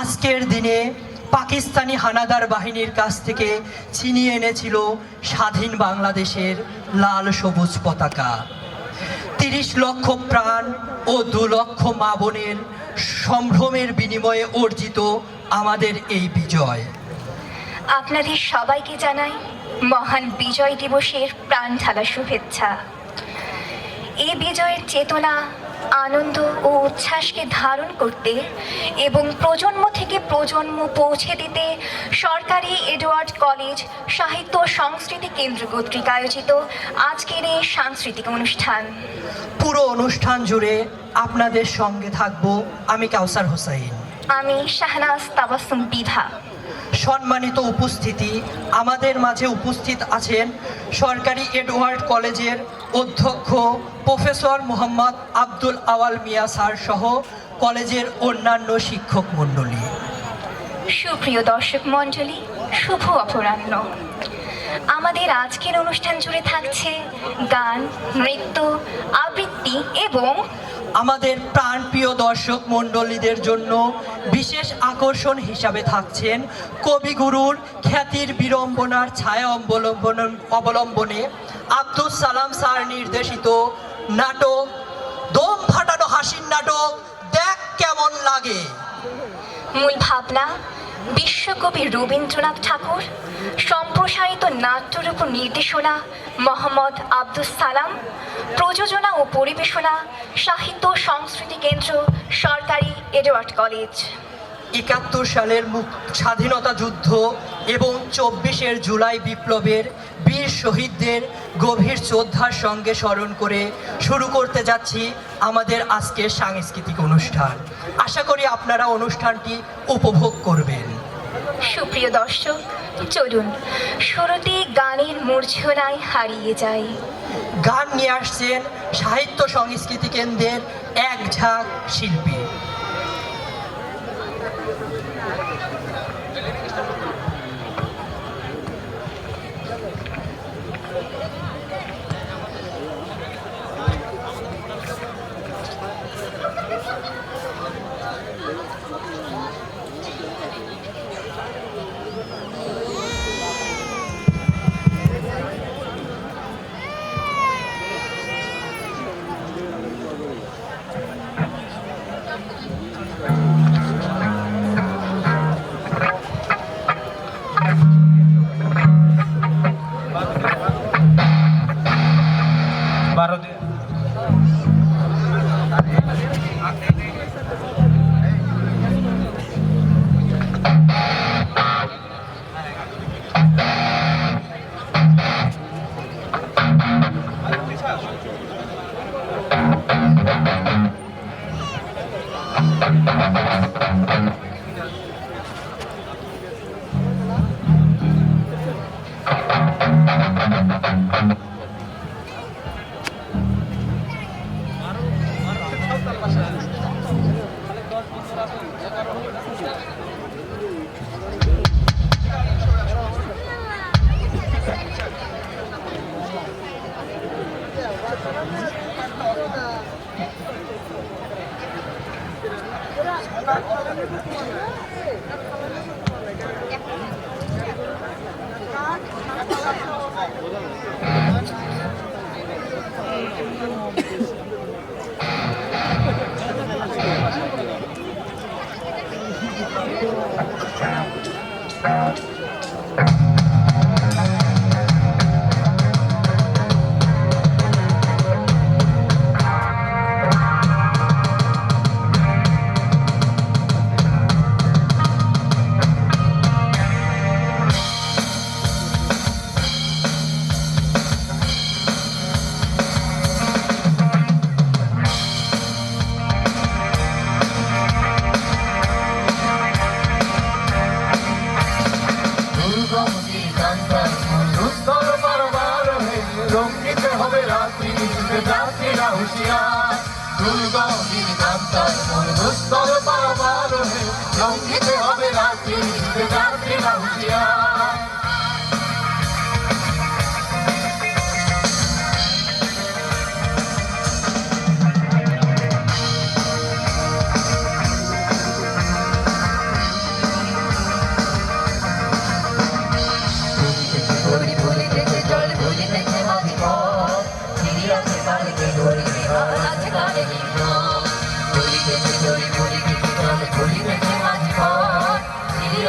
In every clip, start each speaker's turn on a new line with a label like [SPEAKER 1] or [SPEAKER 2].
[SPEAKER 1] আজকের দিনে পাকিস্তানি হানাদার বাহিনীর কাছ থেকে ছিনিয়ে এনেছিল স্বাধীন বাংলাদেশের লাল সবুজ পতাকা। তিরিশ লক্ষ প্রাণ ও দু লক্ষ মা বোনের সম্ভ্রমের বিনিময়ে অর্জিত আমাদের এই বিজয়।
[SPEAKER 2] আপনাদের সবাইকে জানাই মহান বিজয় দিবসের প্রাণ ঢালা শুভেচ্ছা। এই বিজয়ের চেতনা আনন্দ ও উচ্ছ্বাসকে ধারণ করতে এবং প্রজন্ম থেকে প্রজন্ম পৌঁছে দিতে সরকারি এডওয়ার্ড কলেজ সাহিত্য ও সংস্কৃতি কেন্দ্র কর্তৃক আয়োজিত আজকের এই সাংস্কৃতিক অনুষ্ঠান।
[SPEAKER 1] পুরো অনুষ্ঠান জুড়ে আপনাদের সঙ্গে থাকব আমি কাউসার হোসাইন।
[SPEAKER 2] আমি শাহনাজ তাবাসুম বিধা
[SPEAKER 1] সম্মানিত উপস্থিতি আমাদের মাঝে উপস্থিত আছেন সরকারি এডওয়ার্ড কলেজের অধ্যক্ষ প্রফেসর মোহাম্মদ আব্দুল আওয়াল মিয়া স্যার সহ কলেজের অন্যান্য শিক্ষক মণ্ডলী।
[SPEAKER 2] সুপ্রিয় দর্শক মণ্ডলী, শুভ অপরাহ্ন। আমাদের আজকের অনুষ্ঠান জুড়ে থাকছে গান, নৃত্য, আবৃত্তি এবং
[SPEAKER 1] আমাদের প্রাণপ্রিয় দর্শক মণ্ডলীদের জন্য বিশেষ আকর্ষণ হিসাবে থাকছেন কবিগুরুর খ্যাতির বিড়ম্বনার ছায়া অবলম্বন, অবলম্বনে আব্দুল সালাম স্যার নির্দেশিত নাটক, দম ফাটানো হাসির নাটক, দেখ কেমন লাগে।
[SPEAKER 2] মূল ভাবনা বিশ্বকবি রবীন্দ্রনাথ ঠাকুর, সম্প্রসারিত নাট্যরূপ নির্দেশনা মোহাম্মদ আব্দুল সালাম, প্রযোজনা ও পরিবেশনা সাহিত্য সংস্কৃতি কেন্দ্র সরকারি এডওয়ার্ড কলেজ।
[SPEAKER 1] একাত্তর সালের স্বাধীনতা যুদ্ধ এবং চব্বিশের জুলাই বিপ্লবের বীর শহীদদের গভীর শ্রদ্ধার সঙ্গে স্মরণ করে শুরু করতে যাচ্ছি আমাদের আজকের সাংস্কৃতিক অনুষ্ঠান। আশা করি আপনারা অনুষ্ঠানটি উপভোগ করবেন।
[SPEAKER 2] সুপ্রিয় দর্শক, চলুন শুরুতে গানের মূর্ছনায় হারিয়ে যাই।
[SPEAKER 1] গান নিয়ে আসছেন সাহিত্য সংস্কৃতি কেন্দ্রের এক ঝাঁক শিল্পী।
[SPEAKER 3] Thank
[SPEAKER 4] you. Thank. দুস্তর বারবার হয়ে রঙ্গিতে হবে রাত্রি যাত্রীরা হুশিয়া দুর্গমতি ডাক্তার দুস্তর বারবার হয়ে রঙ্গিতে হবে রাত্রি যাত্রীরা হুঁশিয়ার।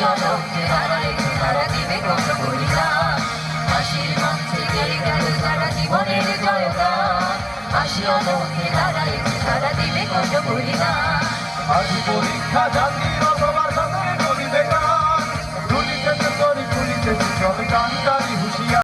[SPEAKER 2] মানবকে হারাই তারা দিবে কত বলিদান হাসির
[SPEAKER 5] মঞ্চে গেয়ে গেল তারা জীবনের জয়গান হাসি অনবকে হারাই তারা দিবে কত বলিদান আজি পরীক্ষা জাতির অথবা সাধারণ করিবে কাজ রুলিতে
[SPEAKER 2] করি রুলিতে চলবে